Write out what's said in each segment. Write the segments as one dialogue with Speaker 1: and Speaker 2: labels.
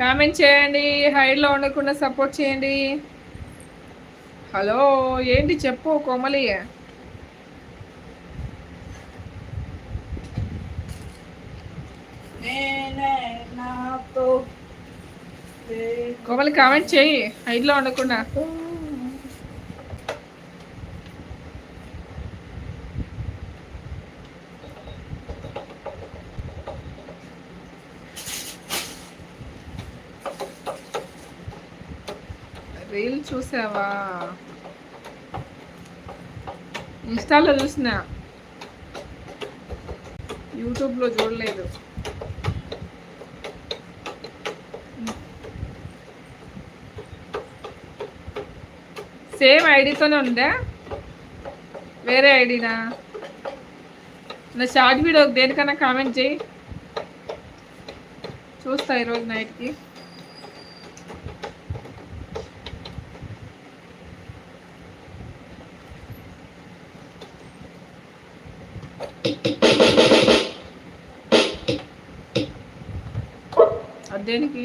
Speaker 1: Comment చేయండి హైడ్లో ఉండకుండా support చేయండి. హలో ఏంటి చెప్పు కోమలి? కోమలి కామెంట్ చేయి హైడ్లో ఉండకుండా. రీల్ చూసావా? ఇన్స్టాలో చూసిన. యూట్యూబ్లో చూడలేదు. సేమ్ ఐడితోనే ఉందా? వేరే ఐడినా? నా షార్ట్ వీడియో దేనికన్నా కామెంట్ చేయి. చూస్తా ఈరోజు నైట్కి. దేనికి?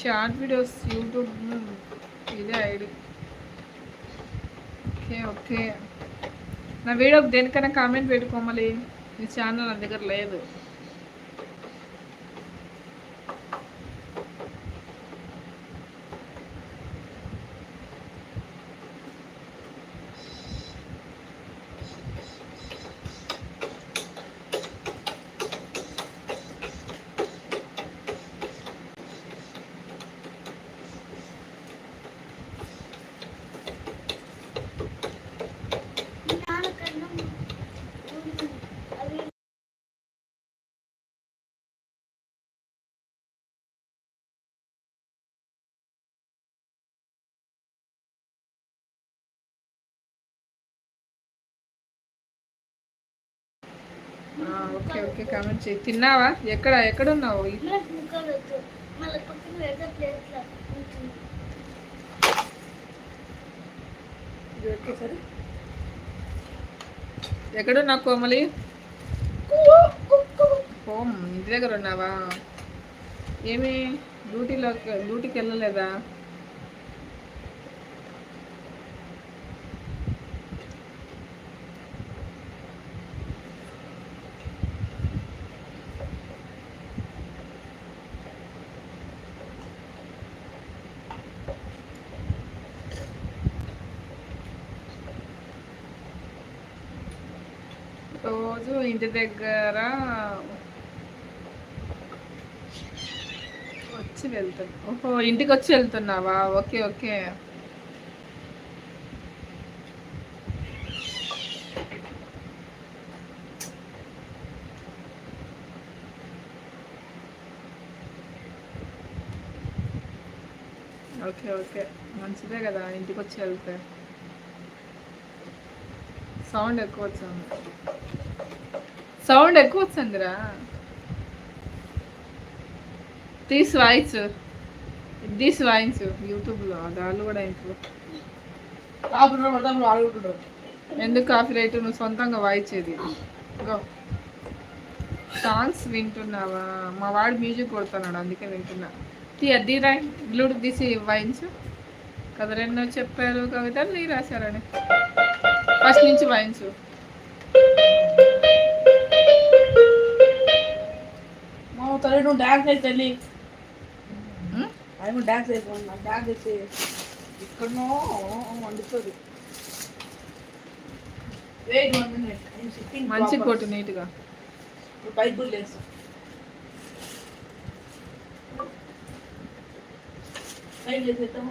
Speaker 1: షార్ట్ వీడియోస్ యూట్యూబ్ ఇదే ఐడి. Okay okay. నా వీడియోకి దేనికైనా కామెంట్ పెట్టుకోమలి ఈ ఛానల్ నా దగ్గర లేదు. ఓకే ఓకే కామెంట్ చేయి. తిన్నావా? ఎక్కడ ఎక్కడ ఉన్నావు ఎక్కడున్నావు కోమలి? ఓం ఇంటి దగ్గర ఉన్నావా? ఏమి? డ్యూటీలో డ్యూటీకి వెళ్ళలేదా? రోజు ఇంటి దగ్గర వచ్చి వెళ్తున్నా. ఓహో ఇంటికి వచ్చి వెళ్తున్నావా? Okay okay. Okay okay. మంచిదే కదా ఇంటికి వచ్చి వెళ్తే. సౌండ్ ఎక్కువ వచ్చింది. సౌండ్ ఎక్కువ వచ్చిందిరా. తీసి వాయించు. తీసి వాయించు. యూట్యూబ్లో దాళ్ళు కూడా ఇంట్లో. ఎందుకు కాఫీ రైట్? నువ్వు సొంతంగా వాయించేది. గో. సాంగ్స్ వింటున్నావా? మా వాడు మ్యూజిక్ కొడుతున్నాడు అందుకే వింటున్నా. తీ అది రాయి బ్లూటూత్ తీసి వాయించు. కథలెన్నో చెప్పారు కవితలు నీ రాశారని. ఫస్ట్ నుంచి వాయించు
Speaker 2: మా తల్లి నువ్వు డాన్స్ అయితే తల్లి? ఆయన డాన్స్ అయిపోయింది డాన్స్ చేసి ఇక్కడనో వండుతుంది.
Speaker 1: మంచి కొట్టు నీట్గా.
Speaker 2: పైకి కూడా లేదు. పైకి లేసేద్దాం